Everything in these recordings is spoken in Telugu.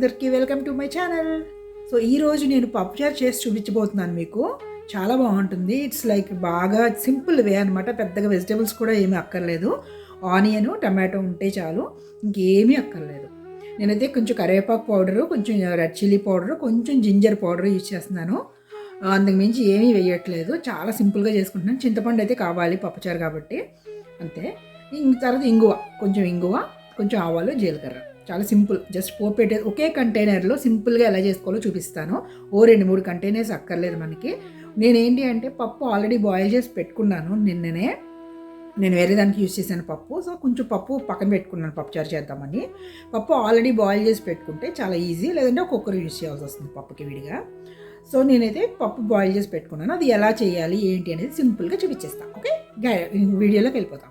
అందరికీ welcome to my channel. So ఈరోజు నేను పప్పుచారు చేసి చూపించబోతున్నాను మీకు. చాలా బాగుంటుంది. ఇట్స్ లైక్ బాగా సింపుల్ వే అనమాట పెద్దగా వెజిటేబుల్స్ కూడా ఏమీ అక్కర్లేదు. ఆనియన్ టమాటో ఉంటే చాలు. ఇంకేమీ అక్కర్లేదు. నేనైతే కొంచెం కరివేపాకు పౌడరు కొంచెం రెడ్ చిల్లీ పౌడరు కొంచెం జింజర్ పౌడర్ యూజ్ చేస్తున్నాను. అందుకు మించి ఏమీ వేయట్లేదు. చాలా సింపుల్గా చేసుకుంటున్నాను. చింతపండు అయితే కావాలి పప్పుచారు కాబట్టి. అంతే. ఇంక తర్వాత ఇంగువ కొంచెం ఇంగువ కొంచెం ఆవాలు జీలకర్ర. చాలా సింపుల్. జస్ట్ పోపెట్టేది ఒకే కంటైనర్లో సింపుల్గా ఎలా చేసుకోవాలో చూపిస్తాను. ఓ రెండు మూడు కంటైనర్స్ అక్కర్లేదు మనకి. నేనేంటి అంటే పప్పు ఆల్రెడీ బాయిల్ చేసి పెట్టుకున్నాను నిన్ననే. నేను వేరే దానికి యూజ్ చేశాను పప్పు. సో కొంచెం పప్పు పక్కన పెట్టుకున్నాను పప్పు చారు చేద్దామని. పప్పు ఆల్రెడీ బాయిల్ చేసి పెట్టుకుంటే చాలా ఈజీ. లేదంటే ఒక్కొక్కరు యూజ్ చేయాల్సి వస్తుంది పప్పుకి విడిగా. సో నేనైతే పప్పు బాయిల్ చేసి పెట్టుకున్నాను. అది ఎలా చేయాలి ఏంటి అనేది సింపుల్గా చూపించేస్తాను ఓకే? వీడియోలోకి వెళ్ళిపోతాం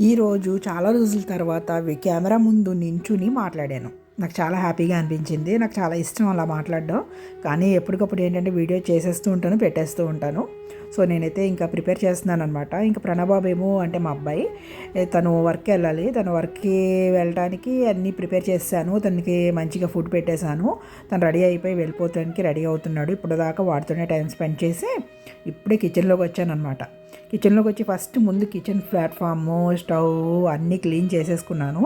ఈరోజు చాలా రోజుల తర్వాత కెమెరా ముందు నించుని మాట్లాడాను. నాకు చాలా హ్యాపీగా అనిపించింది. నాకు చాలా ఇష్టం అలా మాట్లాడడం. కానీ ఎప్పటికప్పుడు ఏంటంటే వీడియో చేసేస్తూ ఉంటాను పెట్టేస్తూ ఉంటాను. సో నేనైతే ఇంకా ప్రిపేర్ చేస్తున్నాను అనమాట ఇంకా ప్రణబాబు ఏమో అంటే మా అబ్బాయి. తను వర్క్ వెళ్ళాలి. తను వర్క్కి వెళ్ళడానికి అన్నీ ప్రిపేర్ చేశాను. తనకి మంచిగా ఫుడ్ పెట్టేశాను. తను రెడీ అయిపోయి వెళ్ళిపోతానికి రెడీ అవుతున్నాడు. ఇప్పుడు దాకా వాడితోనే టైం స్పెండ్ చేసి ఇప్పుడే కిచెన్లోకి వచ్చానమాట కిచెన్లోకి వచ్చి ఫస్ట్ ముందు కిచెన్ ప్లాట్ఫామ్ స్టవ్ అన్నీ క్లీన్ చేసేసుకున్నాను.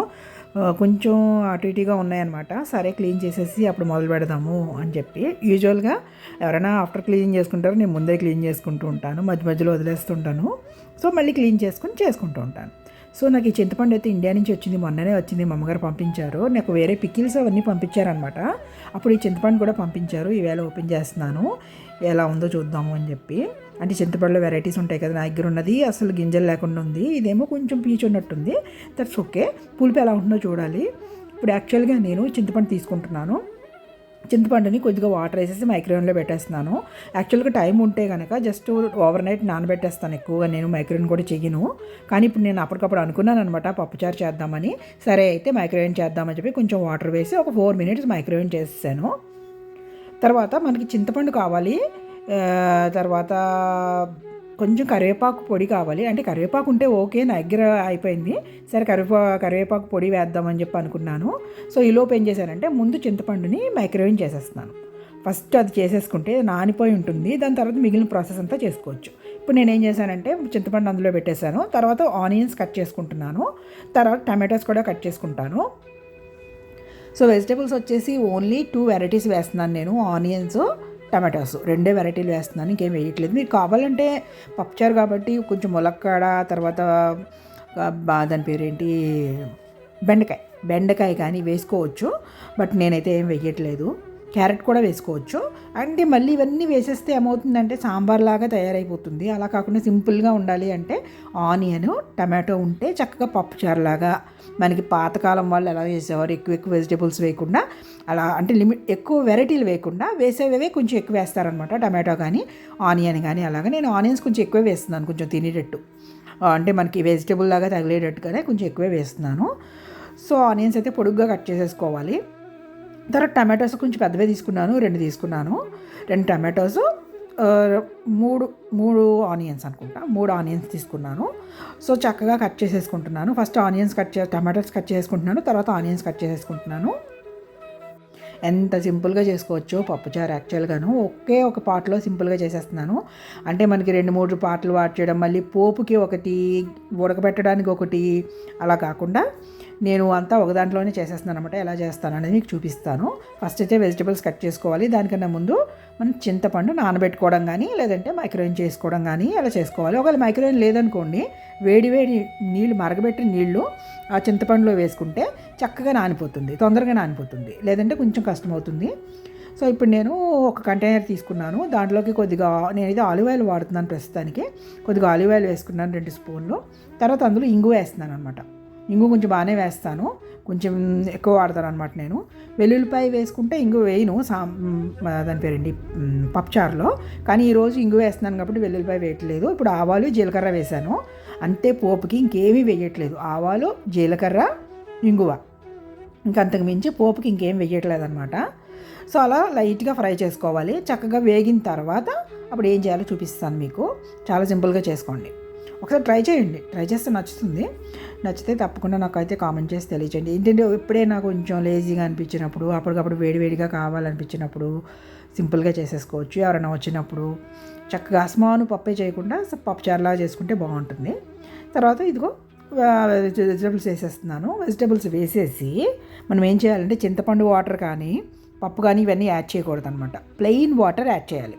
కొంచెం అటు ఇటుగా ఉన్నాయన్నమాట. సరే క్లీన్ చేసేసి అప్పుడు మొదలు పెడదాము అని చెప్పి. యూజువల్గా ఎవరైనా ఆఫ్టర్ క్లీన్ చేసుకుంటారో నేను ముందే క్లీన్ చేసుకుంటూ ఉంటాను. మధ్య మధ్యలో వదిలేస్తుంటాను. సో మళ్ళీ క్లీన్ చేసుకుని చేసుకుంటూ ఉంటాను. సో నాకు ఈ చింతపండు అయితే ఇండియా నుంచి వచ్చింది మొన్ననే వచ్చింది మా అమ్మగారు పంపించారు. నాకు వేరే పికిల్స్ అవన్నీ పంపించారనమాట అప్పుడు ఈ చింతపండు కూడా పంపించారు. ఈవేళ ఓపెన్ చేస్తున్నాను. ఎలా ఉందో చూద్దాము అని చెప్పి. అంటే చింతపండులో వెరైటీస్ ఉంటాయి కదా నా దగ్గర ఉన్నది అసలు గింజలు లేకుండా ఉంది. ఇదేమో కొంచెం పీచు ఉన్నట్టుంది. దట్స్ ఓకే పులుపు ఎలా ఉంటుందో చూడాలి. ఇప్పుడు యాక్చువల్గా నేను చింతపండు తీసుకుంటున్నాను. చింతపండుని కొద్దిగా వాటర్ వేసేసి మైక్రోవేవ్లో పెట్టేస్తున్నాను. యాక్చువల్గా టైం ఉంటే కనుక జస్ట్ ఓవర్ నైట్ నానబెట్టేస్తాను ఎక్కువగా. నేను మైక్రోవేవ్ కూడా చెయ్యను కానీ ఇప్పుడు నేను అప్పటికప్పుడు అనుకున్నాను అనమాట పప్పుచారు చేద్దామని. సరే అయితే మైక్రోవేవ్ చేద్దామని చెప్పి కొంచెం వాటర్ వేసి ఒక ఫోర్ మినిట్స్ మైక్రోవేవ్ చేసేసాను. తర్వాత మనకి చింతపండు కావాలి. తర్వాత కొంచెం కరివేపాకు పొడి కావాలి. అంటే కరివేపాకు ఉంటే ఓకే నా దగ్గర అయిపోయింది. సరే కరివేపా కరివేపాకు పొడి వేద్దామని చెప్పి అనుకున్నాను. సో ఈలోపు ఏం చేశానంటే ముందు చింతపండుని మైక్రోవేవ్ చేసేస్తున్నాను. ఫస్ట్ అది చేసేసుకుంటే నానిపోయి ఉంటుంది. దాని తర్వాత మిగిలిన ప్రాసెస్ అంతా చేసుకోవచ్చు. ఇప్పుడు నేను ఏం చేశానంటే చింతపండు అందులో పెట్టేశాను. తర్వాత ఆనియన్స్ కట్ చేసుకుంటున్నాను. తర్వాత టమాటోస్ కూడా కట్ చేసుకుంటాను. సో వెజిటేబుల్స్ వచ్చేసి ఓన్లీ టూ వెరైటీస్ వేస్తున్నాను నేను ఆనియన్స్. టమాటోస్. రెండే వెరైటీలు వేస్తున్నాను ఇంకేం వేయట్లేదు. మీకు కావాలంటే పప్పుచారు కాబట్టి కొంచెం ములక్కాడ తర్వాత బా దాని పేరేంటి? బెండకాయ. బెండకాయ కానీ వేసుకోవచ్చు బట్ నేనైతే ఏం వేయట్లేదు. క్యారెట్ కూడా వేసుకోవచ్చు. అంటే మళ్ళీ ఇవన్నీ వేసేస్తే ఏమవుతుందంటే సాంబార్ లాగా తయారైపోతుంది. అలా కాకుండా సింపుల్గా ఉండాలి అంటే ఆనియన్ టమాటో ఉంటే చక్కగా పప్పుచారు లాగా మనకి పాతకాలం వాళ్ళు ఎలా వేసేవారు ఎక్కువ ఎక్కువ వెజిటేబుల్స్ వేయకుండా అలా అంటే లిమిట్ ఎక్కువ వెరైటీలు వేయకుండా వేసేవే కొంచెం ఎక్కువ వేస్తారనమాట. టమాటో కానీ ఆనియన్ కానీ అలాగా. నేను ఆనియన్స్ కొంచెం ఎక్కువ వేస్తున్నాను కొంచెం తినేటట్టు. అంటే మనకి వెజిటేబుల్ లాగా తగిలేటట్టుగానే కొంచెం ఎక్కువే వేస్తున్నాను. సో ఆనియన్స్ అయితే పొడుగ్గా కట్ చేసేసుకోవాలి. తర్వాత టమాటోస్ కొంచెం పెద్దవే తీసుకున్నాను రెండు తీసుకున్నాను. రెండు టమాటోస్ మూడు మూడు ఆనియన్స్ అనుకుంటా మూడు ఆనియన్స్ తీసుకున్నాను. సో చక్కగా కట్ చేసేసుకుంటున్నాను. ఫస్ట్ ఆనియన్స్ కట్ చే టమాటోస్ కట్ చేసుకుంటున్నాను తర్వాత ఆనియన్స్ కట్ చేసేసుకుంటున్నాను. ఎంత సింపుల్గా చేసుకోవచ్చో పప్పుచారు యాక్చువల్గాను ఒకే ఒక పాటలో సింపుల్గా చేసేస్తున్నాను. అంటే మనకి రెండు మూడు పాటలు వాట్ చేయడం మళ్ళీ పోపుకి ఒకటి ఉడకబెట్టడానికి ఒకటి అలా కాకుండా నేను అంతా ఒక దాంట్లోనే చేసేస్తున్నాను అనమాట ఎలా చేస్తాను అనేది మీకు చూపిస్తాను. ఫస్ట్ అయితే వెజిటబుల్స్ కట్ చేసుకోవాలి. దానికన్నా ముందు మనం చింతపండు నానబెట్టుకోవడం కానీ లేదంటే మైక్రోవేవ్ చేసుకోవడం కానీ అలా చేసుకోవాలి. ఒకవేళ మైక్రోవేవ్ లేదనుకోండి వేడి వేడి నీళ్ళు మరగబెట్టిన నీళ్ళు ఆ చింతపండులో వేసుకుంటే చక్కగా నానిపోతుంది తొందరగా నానిపోతుంది లేదంటే కొంచెం కష్టమవుతుంది. సో ఇప్పుడు నేను ఒక కంటైనర్ తీసుకున్నాను. దాంట్లోకి కొద్దిగా నేనైతే ఆలివ్ ఆయిల్ వాడుతున్నాను ప్రస్తుతానికి. కొద్దిగా ఆలివ్ ఆయిల్ వేసుకున్నాను రెండు స్పూన్లు. తర్వాత అందులో ఇంగు వేస్తున్నాను అనమాట ఇంగు కొంచెం బాగానే వేస్తాను. కొంచెం ఎక్కువ వాడతాను అనమాట నేను. వెల్లుల్లిపాయ వేసుకుంటే ఇంగు వేయను. సా దాని పేరేంటి? పప్పుచారులో. కానీ ఈరోజు ఇంగు వేస్తున్నాను కాబట్టి వెల్లుల్లిపాయ వేయట్లేదు. ఇప్పుడు ఆవాలు జీలకర్ర వేశాను. అంతే పోపుకి ఇంకేమీ వేయట్లేదు. ఆవాలు జీలకర్ర ఇంగువ. ఇంకంతకు మించి పోపుకి ఇంకేం వేయట్లేదు అనమాట సో అలా లైట్గా ఫ్రై చేసుకోవాలి. చక్కగా వేగిన తర్వాత అప్పుడు ఏం చేయాలో చూపిస్తాను మీకు. చాలా సింపుల్గా చేసుకోండి. ఒకసారి ట్రై చేయండి. ట్రై చేస్తే నచ్చుతుంది. నచ్చితే తప్పకుండా నాకైతే కామెంట్ చేసి తెలియచేయండి ఏంటంటే ఎప్పుడైనా కొంచెం లేజీగా అనిపించినప్పుడు అప్పటికప్పుడు వేడివేడిగా కావాలనిపించినప్పుడు సింపుల్గా చేసేసుకోవచ్చు. ఎవరైనా వచ్చినప్పుడు చక్కగా అస్మాను పప్పే చేయకుండా పప్పు చారులాగా చేసుకుంటే బాగుంటుంది. తర్వాత ఇదిగో వెజిటబుల్స్ వేసేస్తున్నాను. వెజిటబుల్స్ వేసేసి మనం ఏం చేయాలంటే చింతపండు వాటర్ కానీ పప్పు కానీ ఇవన్నీ యాడ్ చేయకూడదు అనమాట ప్లెయిన్ వాటర్ యాడ్ చేయాలి.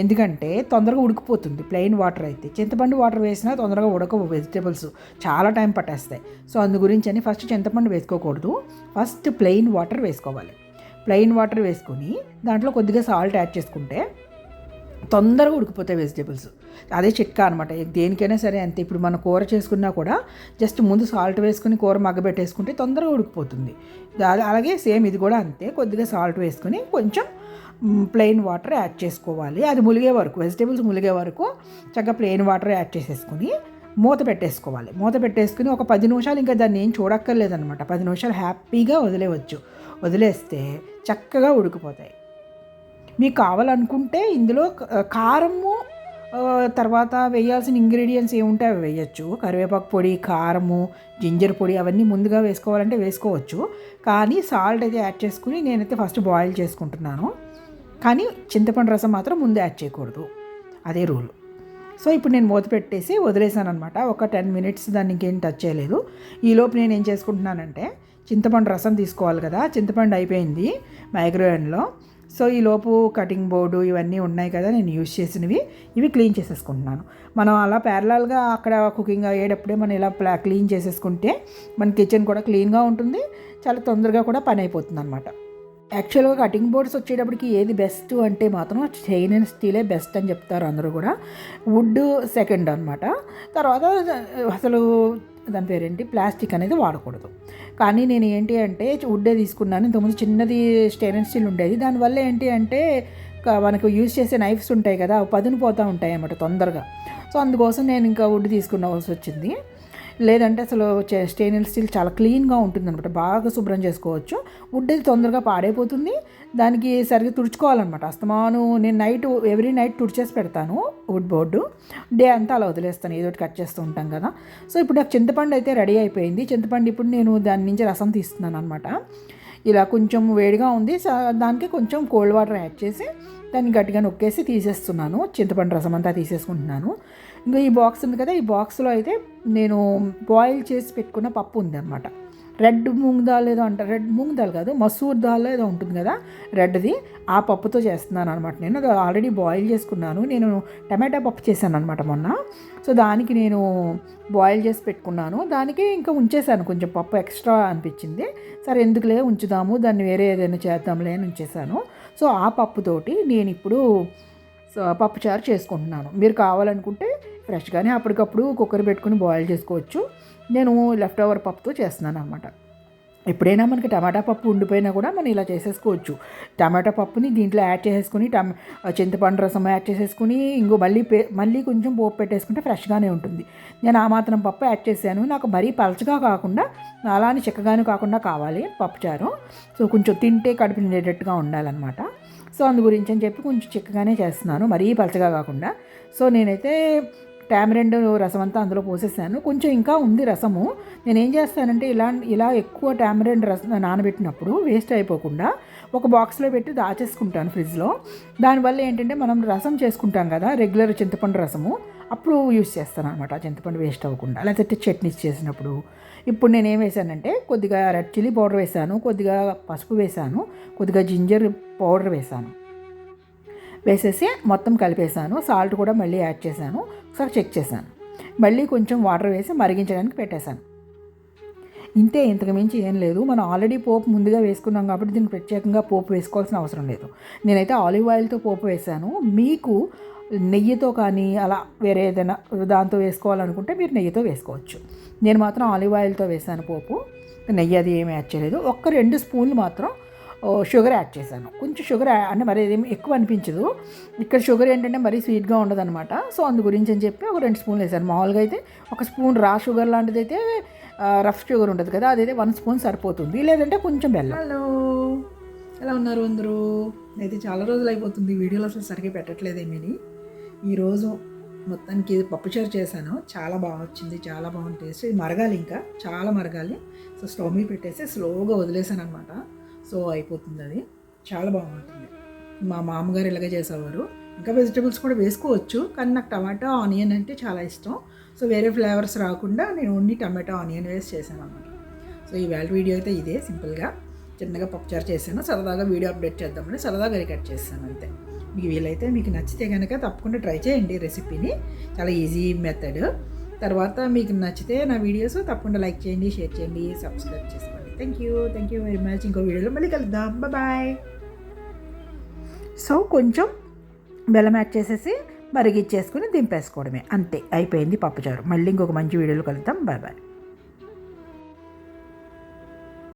ఎందుకంటే తొందరగా ఉడికిపోతుంది ప్లెయిన్ వాటర్ అయితే. చింతపండు వాటర్ వేసినా తొందరగా ఉడకవు వెజిటేబుల్స్ చాలా టైం పట్టేస్తాయి. సో అందు గురించి అని ఫస్ట్ చింతపండు వేసుకోకూడదు. ఫస్ట్ ప్లెయిన్ వాటర్ వేసుకోవాలి. ప్లెయిన్ వాటర్ వేసుకొని దాంట్లో కొద్దిగా సాల్ట్ యాడ్ చేసుకుంటే తొందరగా ఉడికిపోతాయి వెజిటేబుల్స్ అదే చిట్కా అనమాట దేనికైనా సరే అంతే. ఇప్పుడు మన కూర చేసుకున్నా కూడా జస్ట్ ముందు సాల్ట్ వేసుకుని కూర మగ్గబెట్టేసుకుంటే తొందరగా ఉడికిపోతుంది. అలాగే సేమ్ ఇది కూడా అంతే. కొద్దిగా సాల్ట్ వేసుకొని కొంచెం ప్లెయిన్ వాటర్ యాడ్ చేసుకోవాలి. అది ములిగే వరకు వెజిటేబుల్స్ ములిగే వరకు చక్కగా ప్లెయిన్ వాటర్ యాడ్ చేసేసుకుని మూత పెట్టేసుకోవాలి. మూత పెట్టేసుకుని ఒక పది నిమిషాలు ఇంకా దాన్ని ఏం చూడక్కర్లేదనమాట పది నిమిషాలు హ్యాపీగా వదిలేవచ్చు వదిలేస్తే చక్కగా ఉడికిపోతాయి. మీకు కావాలనుకుంటే ఇందులో కారము తర్వాత వేయాల్సిన ఇంగ్రీడియంట్స్ ఏముంటే అవి వేయచ్చు. కరివేపాకు పొడి కారము జింజర్ పొడి అవన్నీ ముందుగా వేసుకోవాలంటే వేసుకోవచ్చు. కానీ సాల్ట్ అయితే యాడ్ చేసుకుని నేనైతే ఫస్ట్ బాయిల్ చేసుకుంటున్నాను. కానీ చింతపండు రసం మాత్రం ముందు యాడ్ చేయకూడదు. అదే రూల్. సో ఇప్పుడు నేను మూత పెట్టేసి వదిలేసాను అనమాట ఒక టెన్ మినిట్స్ దాన్ని ఇంకేం టచ్ చేయలేదు. ఈలోపు నేను ఏం చేసుకుంటున్నానంటే చింతపండు రసం తీసుకోవాలి కదా చింతపండు అయిపోయింది మైక్రోవేవ్లో. సో ఈ లోపు కటింగ్ బోర్డు ఇవన్నీ ఉన్నాయి కదా నేను యూజ్ చేసినవి ఇవి క్లీన్ చేసేసుకుంటున్నాను. మనం అలా ప్యారలాల్గా అక్కడ కుకింగ్ అయ్యేటప్పుడే మనం ఇలా ప్లా క్లీన్ చేసేసుకుంటే మన కిచెన్ కూడా క్లీన్గా ఉంటుంది చాలా తొందరగా కూడా పని అయిపోతుంది అనమాట యాక్చువల్గా కటింగ్ బోర్డ్స్ వచ్చేటప్పటికి ఏది బెస్ట్ అంటే మాత్రం చైన్ అండ్ స్టీలే బెస్ట్ అని చెప్తారు అందరూ కూడా. వుడ్ సెకండ్ అనమాట తర్వాత అసలు దాని పేరేంటి? ప్లాస్టిక్ అనేది వాడకూడదు. కానీ నేను ఏంటి అంటే వుడ్డే తీసుకున్నాను. ఇంతకుముందు చిన్నది స్టెయిన్ స్టీల్ ఉండేది. దానివల్ల ఏంటి అంటే మనకు యూజ్ చేసే నైఫ్స్ ఉంటాయి కదా పదును పోతూ ఉంటాయి అన్నమాట తొందరగా. సో అందుకోసం నేను ఇంకా వుడ్ తీసుకున్నవలసి వచ్చింది. లేదంటే అసలు స్టెయిన్లెస్ స్టీల్ చాలా క్లీన్గా ఉంటుంది అనమాట బాగా శుభ్రం చేసుకోవచ్చు. వుడ్ అది తొందరగా పాడైపోతుంది. దానికి సరిగ్గా తుడుచుకోవాలన్నమాట. అస్తమాను నేను నైట్ ఎవ్రీ నైట్ తుడిచేసి పెడతాను వుడ్ బోర్డు. డే అంతా అలా వదిలేస్తాను. ఏదో కట్ చేస్తూ ఉంటాం కదా. సో ఇప్పుడు నాకు చింతపండు అయితే రెడీ అయిపోయింది. చింతపండు ఇప్పుడు నేను దాని నుంచి రసం తీస్తున్నాను అనమాట ఇలా కొంచెం వేడిగా ఉంది. దానికి కొంచెం కోల్డ్ వాటర్ యాడ్ చేసి దాన్ని గట్టిగా నొక్కేసి తీసేస్తున్నాను. చింతపండు రసం అంతా తీసేసుకుంటున్నాను. ఇంకా ఈ బాక్స్ ఉంది కదా ఈ బాక్స్లో అయితే నేను బాయిల్ చేసి పెట్టుకున్న పప్పు ఉంది అనమాట రెడ్ మూంగ్ దాల్ ఏదో అంటారు రెడ్ మూంగ్ దాల్ కాదు మసూర్ దాల్ ఏదో ఉంటుంది కదా రెడ్ది ఆ పప్పుతో చేస్తున్నాను అనమాట నేను అది ఆల్రెడీ బాయిల్ చేసుకున్నాను నేను టమాటా పప్పు చేశాను అనమాట మొన్న. సో దానికి నేను బాయిల్ చేసి పెట్టుకున్నాను. దానికి ఇంకా ఉంచేసాను కొంచెం పప్పు ఎక్స్ట్రా అనిపించింది. సరే ఎందుకులే ఉంచుదాము దాన్ని వేరే ఏదైనా చేద్దాంలే అని ఉంచేసాను సో ఆ పప్పుతోటి నేను ఇప్పుడు పప్పుచారు చేసుకుంటున్నాను. మీరు కావాలనుకుంటే ఫ్రెష్గానే అప్పటికప్పుడు కుక్కర్ పెట్టుకుని బాయిల్ చేసుకోవచ్చు. నేను లెఫ్ట్ ఓవర్ పప్పుతో చేస్తున్నాను అనమాట ఎప్పుడైనా మనకి టమాటా పప్పు ఉండిపోయినా కూడా మనం ఇలా చేసేసుకోవచ్చు. టమాటా పప్పుని దీంట్లో యాడ్ చేసేసుకుని టమ చింతపండు రసం యాడ్ చేసేసుకుని ఇంకో మళ్ళీ పే మళ్ళీ కొంచెం పోపు పెట్టేసుకుంటే ఫ్రెష్గానే ఉంటుంది. నేను ఆ మాత్రం పప్పు యాడ్ చేశాను. నాకు మరీ పలచగా కాకుండా అలానే చిక్కగానే కాకుండా కావాలి పప్పుచారు. సో కొంచెం తింటే కడుపు నిండేటట్టుగా ఉండాలన్నమాట. సో అందు గురించి అని చెప్పి కొంచెం చిక్కగానే చేస్తున్నాను. మరీ పలచగా కాకుండా. సో నేనైతే టామరెండ్ రసం అంతా అందులో పోసేసాను. కొంచెం ఇంకా ఉంది రసము. నేను ఏం చేస్తానంటే ఇలా ఇలా ఎక్కువ టామరెండ్ రసం నానబెట్టినప్పుడు వేస్ట్ అయిపోకుండా ఒక బాక్స్లో పెట్టి దాచేసుకుంటాను ఫ్రిడ్జ్లో దానివల్ల ఏంటంటే మనం రసం చేసుకుంటాం కదా రెగ్యులర్ చింతపండు రసము. అప్పుడు యూస్ చేస్తాను అనమాట. చింతపండు వేస్ట్ అవ్వకుండా. లేకపోతే చట్నీస్ చేసినప్పుడు. ఇప్పుడు నేను ఏం వేసానంటే కొద్దిగా రెడ్ చిల్లీ పౌడర్ వేసాను. కొద్దిగా పసుపు వేసాను. కొద్దిగా జింజర్ పౌడర్ వేసాను. వేసేసి మొత్తం కలిపేసాను. సాల్ట్ కూడా మళ్ళీ యాడ్ చేశాను. ఒకసారి చెక్ చేశాను. మళ్ళీ కొంచెం వాటర్ వేసి మరిగించడానికి పెట్టేశాను. ఇంతే ఇంతకు మించి ఏం లేదు. మనం ఆల్రెడీ పోపు ముందుగా వేసుకున్నాం కాబట్టి దీనికి ప్రత్యేకంగా పోపు వేసుకోవాల్సిన అవసరం లేదు. నేనైతే ఆలివ్ ఆయిల్తో పోపు వేసాను. మీకు నెయ్యితో కానీ అలా వేరే ఏదైనా దాంతో వేసుకోవాలనుకుంటే మీరు నెయ్యితో వేసుకోవచ్చు. నేను మాత్రం ఆలివ్ ఆయిల్తో వేసాను పోపు. నెయ్యి అది ఏమి యాడ్ చేయలేదు. ఒక్క రెండు స్పూన్లు మాత్రం షుగర్ యాడ్ చేశాను. కొంచెం షుగర్ అంటే మరి ఏమి ఎక్కువ అనిపించదు. ఇక్కడ షుగర్ ఏంటంటే మరీ స్వీట్గా ఉండదు అనమాట సో అందు గురించి అని చెప్పి ఒక రెండు స్పూన్లు వేసాను మామూలుగా అయితే ఒక స్పూన్ రా షుగర్ లాంటిది అయితే రఫ్ షుగర్ ఉంటుంది కదా అదైతే వన్ స్పూన్ సరిపోతుంది. లేదంటే కొంచెం బెల్లం. హలో. ఎలా ఉన్నారు అందరూ? అయితే చాలా రోజులు అయిపోతుంది. వీడియోలో అసలు సరిగ్గా పెట్టట్లేదేమీ ఈరోజు మొత్తానికి ఇది పప్పుచారు చేశాను. చాలా బాగా వచ్చింది చాలా బాగుంది టేస్ట్. ఇది మరగాలి ఇంకా చాలా మరగాలి. సో స్టవ్ మీద పెట్టేసి స్లోగా వదిలేసాను అనమాట సో అయిపోతుంది అది చాలా బాగుంటుంది. మా మామగారు ఇలాగే చేసేవారు. ఇంకా వెజిటబుల్స్ కూడా వేసుకోవచ్చు కానీ నాకు టమాటా ఆనియన్ అంటే చాలా ఇష్టం. సో వేరే ఫ్లేవర్స్ రాకుండా నేను ఓన్లీ టమాటా ఆనియన్ వేసి చేశాను అనమాట సో ఈ వేళ వీడియో అయితే ఇదే సింపుల్గా. చిన్నగా పప్పుచారు చేశాను. సరదాగా వీడియో అప్డేట్ చేద్దామని సరదాగా రికార్డ్ చేశాను అంతే. మీకు వీలైతే మీకు నచ్చితే కనుక తప్పకుండా ట్రై చేయండి రెసిపీని. చాలా ఈజీ మెథడ్. తర్వాత మీకు నచ్చితే నా వీడియోస్ తప్పకుండా లైక్ చేయండి షేర్ చేయండి సబ్స్క్రైబ్ చేసుకోండి. Thank you thank you very much ఇంకో వీడియోలో మళ్ళీ కలుద్దాం బాయ్ సో కొంచెం బెల్లం యాడ్ చేసేసి మరిగిచ్చేసుకుని దింపేసుకోవడమే. అంతే. అయిపోయింది పప్పుచారు మళ్ళీ ఇంకొక మంచి వీడియోలో కలుద్దాం. Bye bye